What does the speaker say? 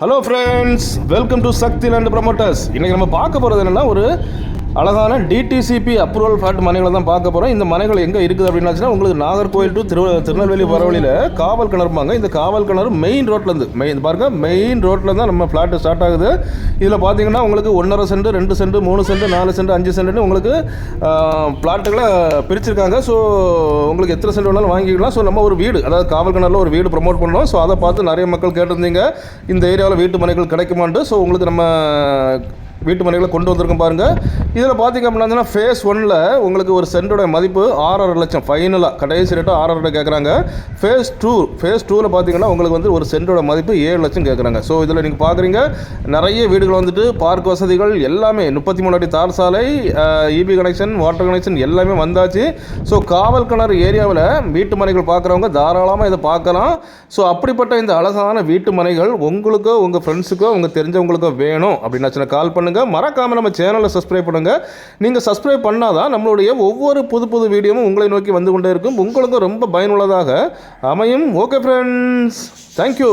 Hello friends welcome to Shakti land promoters இன்றைக்கி நம்ம பார்க்க போகிறது என்னென்னா ஒரு அழகான டிடிசிபி அப்ரூவல் ஃபிளாட் மனைகளை தான் பார்க்க போகிறோம் இந்த மனைகள் எங்கே இருக்குது அப்படின்னாச்சுன்னா உங்களுக்கு நாகர்கோவில் டு திரு திருநெல்வேலி வரவழியில் காவல் கிணறுப்பாங்க இந்த காவல் கிணறு மெயின் ரோட்லேருந்து மெயின் பாருங்க மெயின் ரோட்டில் தான் நம்ம ஃப்ளாட்டு ஸ்டார்ட் ஆகுது. இதில் பார்த்தீங்கன்னா உங்களுக்கு ஒன்றரை சென்ட் ரெண்டு சென்ட் மூணு சென்ட் நாலு சென்ட் அஞ்சு சென்ட்னு உங்களுக்கு ஃப்ளாட்டுகளை பிரிச்சிருக்காங்க. ஸோ உங்களுக்கு எத்தனை சென்ட் வேணாலும் வாங்கிக்கலாம். ஸோ நம்ம ஒரு வீடு அதாவது காவல் கிணறுல ஒரு வீடு ப்ரமோட் பண்ணோம் ஸோ அதை பார்த்து நிறைய மக்கள் கேட்டிருந்தீங்க. இந்த ஏரியாவில் வீட்டு மனைகள் கிடைக்குமான்ட்டு. ஸோ உங்களுக்கு நம்ம வீட்டு மனைகளை கொண்டு வந்திருக்கும் பாருங்கள் இதில் பார்த்தீங்க அப்படின்னா ஃபேஸ் ஒன்னில் உங்களுக்கு ஒரு சென்டோட மதிப்பு ஆறரை லட்சம். ஃபைனலாக கடைசி ரேட்டாக ஆறரை கேட்குறாங்க ஃபேஸ் டூ ஃபேஸ் டூவில் பார்த்தீங்கன்னா உங்களுக்கு வந்து ஒரு சென்டோட மதிப்பு ஏழு லட்சம் கேட்குறாங்க ஸோ இதில் நீங்கள் பார்க்குறீங்க நிறைய வீடுகள் வந்துட்டு பார்க் வசதிகள் எல்லாமே முப்பத்தி மூணு அடி தார் சாலை இபி கனெக்ஷன் வாட்டர் கனெக்ஷன் எல்லாமே வந்தாச்சு. ஸோ காவல் கிணறு ஏரியாவில் வீட்டு மனைகள் பார்க்குறவங்க தாராளமாக இதை பார்க்கலாம். ஸோ அப்படிப்பட்ட இந்த அழகான வீட்டு மனைகள் உங்களுக்கோ உங்கள் ஃப்ரெண்ட்ஸுக்கோ உங்கள் தெரிஞ்சவங்களுக்கோ வேணும். அப்படின்னாச்சுன்னா கால் பண்ணுங்கள் மறக்காமல் நம்ம சேனலை சப்ஸ்கிரைப் பண்ணுங்கள் நீங்கள் சப்ஸ்கிரைப் பண்ணாதான் நம்மளுடைய ஒவ்வொரு புது புது வீடியோவும் உங்களை நோக்கி வந்து கொண்டே இருக்கும். உங்களுக்கும் ரொம்ப பயனுள்ளதாக அமையும். Okay friends thank you